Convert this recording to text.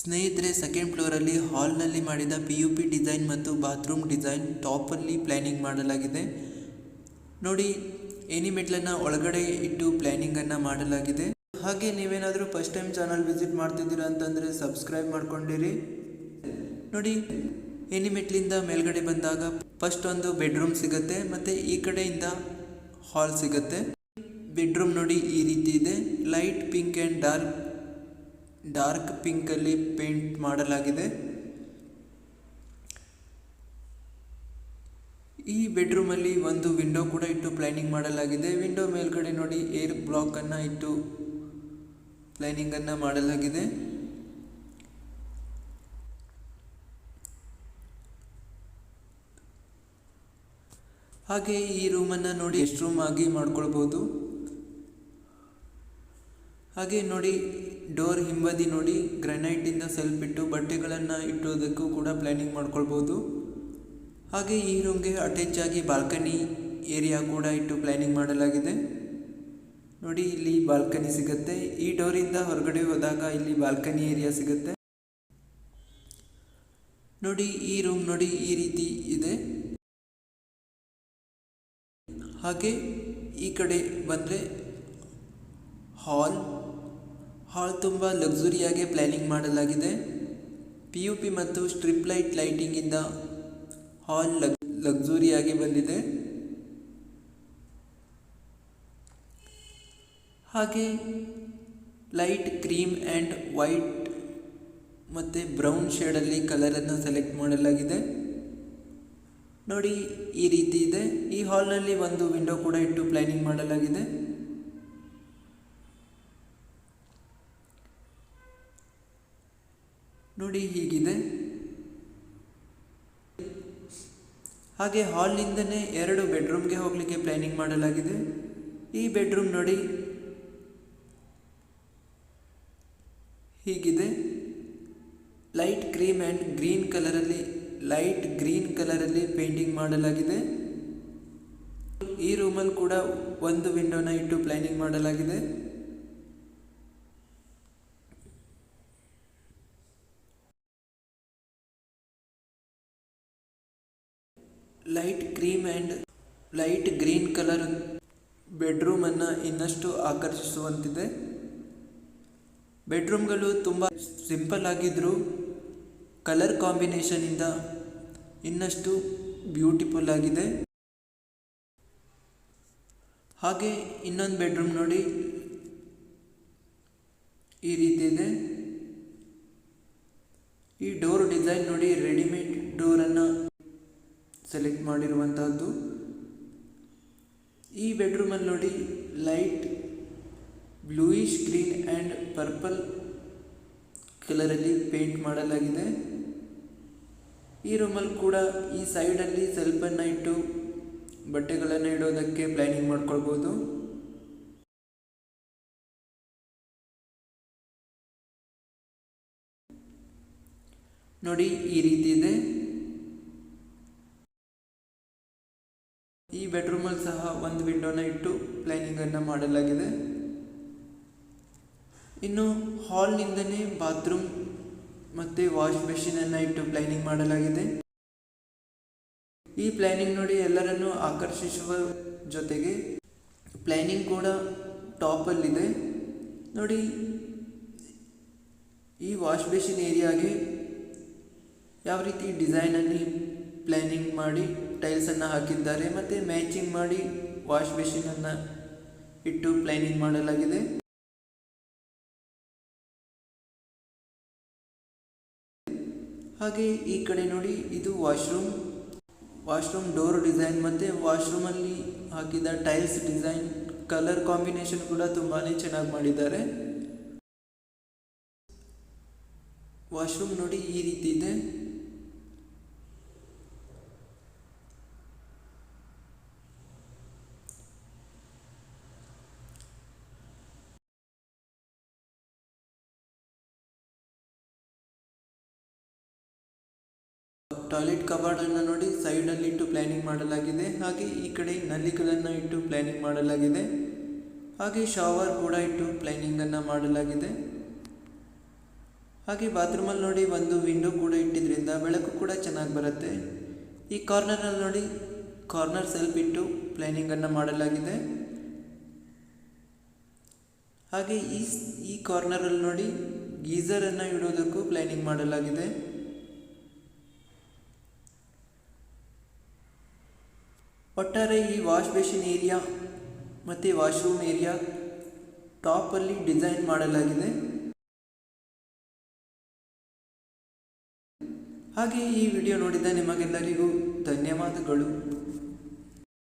ಸ್ನೇಹಿತರೆ ಸೆಕೆಂಡ್ ಫ್ಲೋರಲ್ಲಿ ಹಾಲ್ನಲ್ಲಿ ಮಾಡಿದ ಪಿ ಯು ಪಿ ಡಿಸೈನ್ ಮತ್ತು ಬಾತ್ರೂಮ್ ಡಿಸೈನ್ ಟಾಪಲ್ಲಿ ಪ್ಲ್ಯಾನಿಂಗ್ ಮಾಡಲಾಗಿದೆ. ನೋಡಿ ಎನಿಮೆಟ್ಲನ್ನು ಒಳಗಡೆ ಇಟ್ಟು ಪ್ಲ್ಯಾನಿಂಗನ್ನು ಮಾಡಲಾಗಿದೆ. ಹಾಗೆ ನೀವೇನಾದರೂ ಫಸ್ಟ್ ಟೈಮ್ ಚಾನಲ್ ವಿಸಿಟ್ ಮಾಡ್ತಿದ್ದೀರಾ ಅಂತಂದರೆ ಸಬ್ಸ್ಕ್ರೈಬ್ ಮಾಡ್ಕೊಂಡಿರಿ. ನೋಡಿ ಏನಿಮೆಟ್ಲಿಂದ ಮೇಲ್ಗಡೆ ಬಂದಾಗ ಫಸ್ಟ್ ಒಂದು ಬೆಡ್ರೂಮ್ ಸಿಗುತ್ತೆ, ಮತ್ತು ಈ ಕಡೆಯಿಂದ ಹಾಲ್ ಸಿಗುತ್ತೆ. ಬೆಡ್ರೂಮ್ ನೋಡಿ ಈ ರೀತಿ ಇದೆ. Light pink and dark dark pink ಅಲ್ಲಿ ಪೇಂಟ್ ಮಾಡಲಾಗಿದೆ. ಈ ಬೆಡ್ರೂಮಲ್ಲಿ ಒಂದು ವಿಂಡೋ ಕೂಡ ಇಟ್ಟು ಪ್ಲಾನಿಂಗ್ ಮಾಡಲಾಗಿದೆ. ವಿಂಡೋ ಮೇಲ್ಗಡೆ ನೋಡಿ ಏರ್ ಬ್ಲಾಕ್ ಅನ್ನ ಇಟ್ಟು ಪ್ಲ್ಯಾನಿಂಗನ್ನು ಮಾಡಲಾಗಿದೆ. ಹಾಗೆ ಈ ರೂಮನ್ನು ನೋಡಿ ಎಷ್ಟು ರೂಮ್ ಆಗಿ ಮಾಡ್ಕೊಳ್ಬೋದು. ಹಾಗೆ ನೋಡಿ ಡೋರ್ ಹಿಂಬದಿ ನೋಡಿ ಗ್ರಾನೈಟಿಂದ ಸೆಲ್ಫ್ ಇಟ್ಟು ಬಟ್ಟೆಗಳನ್ನು ಇಟ್ಟೋದಕ್ಕೂ ಕೂಡ ಪ್ಲ್ಯಾನಿಂಗ್ ಮಾಡ್ಕೊಳ್ಬೋದು. ಹಾಗೆ ಈ ರೂಮ್ಗೆ ಅಟ್ಯಾಚ್ ಆಗಿ ಬಾಲ್ಕನಿ ಏರಿಯಾ ಕೂಡ ಇಟ್ಟು ಪ್ಲ್ಯಾನಿಂಗ್ ಮಾಡಲಾಗಿದೆ. ನೋಡಿ, ಇಲ್ಲಿ ಬಾಲ್ಕನಿ ಸಿಗುತ್ತೆ. ಈ ಡೋರಿಂದ ಹೊರಗಡೆ ಹೋದಾಗ ಇಲ್ಲಿ ಬಾಲ್ಕನಿ ಏರಿಯಾ ಸಿಗುತ್ತೆ. ನೋಡಿ, ಈ ರೂಮ್ ನೋಡಿ ಈ ರೀತಿ ಇದೆ. ಹಾಗೆ ಈ ಕಡೆ ಬಂದರೆ ಹಾಲ್ ಹಾಲ್ ತುಂಬ ಲಕ್ಸುರಿಯಾಗಿ ಪ್ಲ್ಯಾನಿಂಗ್ ಮಾಡಲಾಗಿದೆ. ಪಿ ಯು ಪಿ ಮತ್ತು ಸ್ಟ್ರಿಪ್ ಲೈಟ್ ಲೈಟಿಂಗಿಂದ ಹಾಲ್ ಲಗ್ ಲಕ್ಸುರಿಯಾಗಿ ಬಂದಿದೆ. ಹಾಗೆ ಲೈಟ್ ಕ್ರೀಮ್ ಆ್ಯಂಡ್ ವೈಟ್ ಮತ್ತು ಬ್ರೌನ್ ಶೇಡಲ್ಲಿ ಕಲರನ್ನು ಸೆಲೆಕ್ಟ್ ಮಾಡಲಾಗಿದೆ. ನೋಡಿ ಈ ರೀತಿ ಇದೆ. ಈ ಹಾಲ್ನಲ್ಲಿ ಒಂದು ವಿಂಡೋ ಕೂಡ ಇಟ್ಟು ಪ್ಲ್ಯಾನಿಂಗ್ ಮಾಡಲಾಗಿದೆ. ನೋಡಿ ಹೀಗಿದೆ. ಹಾಗೆ ಹಾಲ್ನಿಂದನೇ ಎರಡು ಬೆಡ್ರೂಮ್ಗೆ ಹೋಗಲಿಕ್ಕೆ ಪ್ಲ್ಯಾನಿಂಗ್ ಮಾಡಲಾಗಿದೆ. ಈ ಬೆಡ್ರೂಮ್ ನೋಡಿ ಹೀಗಿದೆ. ಲೈಟ್ ಕ್ರೀಮ್ ಆ್ಯಂಡ್ ಗ್ರೀನ್ ಕಲರಲ್ಲಿ ಲೈಟ್ ಗ್ರೀನ್ ಕಲರಲ್ಲಿ ಪೇಂಟಿಂಗ್ ಮಾಡಲಾಗಿದೆ. ಈ ರೂಮಲ್ಲಿ ಕೂಡ ಒಂದು ವಿಂಡೋನ ಇಟ್ಟು ಪ್ಲ್ಯಾನಿಂಗ್ ಮಾಡಲಾಗಿದೆ. Light cream and light green colour ಬೆಡ್ರೂಮನ್ನು ಇನ್ನಷ್ಟು ಆಕರ್ಷಿಸುವಂತಿದೆ. ಬೆಡ್ರೂಮ್ಗಳು ತುಂಬ ಸಿಂಪಲ್ ಆಗಿದ್ದರೂ ಕಲರ್ ಕಾಂಬಿನೇಷನಿಂದ ಇನ್ನಷ್ಟು ಬ್ಯೂಟಿಫುಲ್ ಆಗಿದೆ. ಹಾಗೆ ಇನ್ನೊಂದು ಬೆಡ್ರೂಮ್ ನೋಡಿ. ಈ ರೀತಿ ಇದೆ. ಈ ಡೋರ್ ಡಿಸೈನ್ ನೋಡಿ ರೆಡಿಮೇಡ್ ಡೋರನ್ನು ಸೆಲೆಕ್ಟ್ ಮಾಡಿರುವಂತಹದ್ದು. ಈ ಬೆಡ್ರೂಮಲ್ಲಿ ನೋಡಿ light bluish green and purple ಕಲರಲ್ಲಿ ಪೇಂಟ್ ಮಾಡಲಾಗಿದೆ. ಈ ರೂಮಲ್ಲಿ ಕೂಡ ಈ ಸೈಡಲ್ಲಿ ಸೆಲ್ಫನ್ನು ಇಟ್ಟು ಬಟ್ಟೆಗಳನ್ನು ಇಡೋದಕ್ಕೆ ಪ್ಲ್ಯಾನಿಂಗ್ ಮಾಡ್ಕೊಳ್ಬೋದು. ನೋಡಿ, ಈ ರೀತಿ ಇದೆ. ಒಂದು ವಿಂಡೋನ ಇಟ್ಟು ಪ್ಲ್ಯಾನಿಂಗನ್ನು ಮಾಡಲಾಗಿದೆ. ಇನ್ನು ಹಾಲ್ನಿಂದನೇ ಬಾತ್ರೂಮ್ ಮತ್ತು ವಾಶ್ ಮೆಷಿನನ್ನು ಇಟ್ಟು ಪ್ಲ್ಯಾನಿಂಗ್ ಮಾಡಲಾಗಿದೆ. ಈ ಪ್ಲಾನಿಂಗ್ ನೋಡಿ ಎಲ್ಲರನ್ನು ಆಕರ್ಷಿಸುವ ಜೊತೆಗೆ ಪ್ಲಾನಿಂಗ್ ಕೂಡ ಟಾಪಲ್ಲಿದೆ ನೋಡಿ, ಈ ವಾಶ್ ಬೇಸಿನ್ ಏರಿಯಾಗೆ ಯಾವ ರೀತಿ ಡಿಸೈನಲ್ಲಿ ಪ್ಲ್ಯಾನಿಂಗ್ ಮಾಡಿ ಟೈಲ್ಸನ್ನು ಹಾಕಿದ್ದಾರೆ, ಮತ್ತು ಮ್ಯಾಚಿಂಗ್ ಮಾಡಿ ವಾಶ್ ಅನ್ನ ಇಟ್ಟು ಪ್ಲಾನಿಂಗ್ ಮಾಡಲಾಗಿದೆ. ಹಾಗೆ ಈ ಕಡೆ ನೋಡಿ, ಇದು ವಾಶ್ರೂಮ್. ವಾಶ್ರೂಮ್ ಡೋರ್ ಡಿಸೈನ್ ಮತ್ತು ವಾಶ್ರೂಮಲ್ಲಿ ಹಾಕಿದ ಟೈಲ್ಸ್ ಡಿಸೈನ್, ಕಲರ್ ಕಾಂಬಿನೇಷನ್ ಕೂಡ ತುಂಬಾ ಚೆನ್ನಾಗಿ ಮಾಡಿದ್ದಾರೆ. ವಾಶ್ರೂಮ್ ನೋಡಿ ಈ ರೀತಿ ಇದೆ. ಟಾಯ್ಲೆಟ್ ಕಬಾರ್ಡನ್ನು ನೋಡಿ ಸೈಡ್ ಅಲ್ಲಿ ಇಟ್ಟು ಪ್ಲಾನಿಂಗ್ ಮಾಡಲಾಗಿದೆ. ಹಾಗೆ ಈ ಕಡೆ ನಲ್ಲಿಗಳನ್ನು ಇಟ್ಟು ಪ್ಲಾನಿಂಗ್ ಮಾಡಲಾಗಿದೆ. ಹಾಗೆ ಶವರ್ ಕೂಡ ಇಟ್ಟು ಪ್ಲಾನಿಂಗ್ ಅನ್ನು ಮಾಡಲಾಗಿದೆ. ಹಾಗೆ ಬಾತ್ರೂಮಲ್ಲಿ ನೋಡಿ ಒಂದು ವಿಂಡೋ ಕೂಡ ಇಟ್ಟಿದ್ರಿಂದ ಬೆಳಕು ಕೂಡ ಚೆನ್ನಾಗಿ ಬರುತ್ತೆ. ಈ ಕಾರ್ನರ್ನಲ್ಲಿ ನೋಡಿ ಕಾರ್ನರ್ ಸೆಲ್ಫ್ ಇಟ್ಟು ಪ್ಲ್ಯಾನಿಂಗನ್ನು ಮಾಡಲಾಗಿದೆ. ಹಾಗೆ ಈ ಈ ಕಾರ್ನರಲ್ಲಿ ನೋಡಿ ಗೀಝರನ್ನು ಇಡೋದಕ್ಕೂ ಪ್ಲಾನಿಂಗ್ ಮಾಡಲಾಗಿದೆ. ಒಟ್ಟಾರೆ ಈ ವಾಶ್ ಬೇಸಿನ್ ಏರಿಯಾ ಮತ್ತು ವಾಶ್ರೂಮ್ ಏರಿಯಾ ಟಾಪಲ್ಲಿ ಡಿಸೈನ್ ಮಾಡಲಾಗಿದೆ. ಹಾಗೆ ಈ ವಿಡಿಯೋ ನೋಡಿದ ನಿಮಗೆಲ್ಲರಿಗೂ ಧನ್ಯವಾದಗಳು.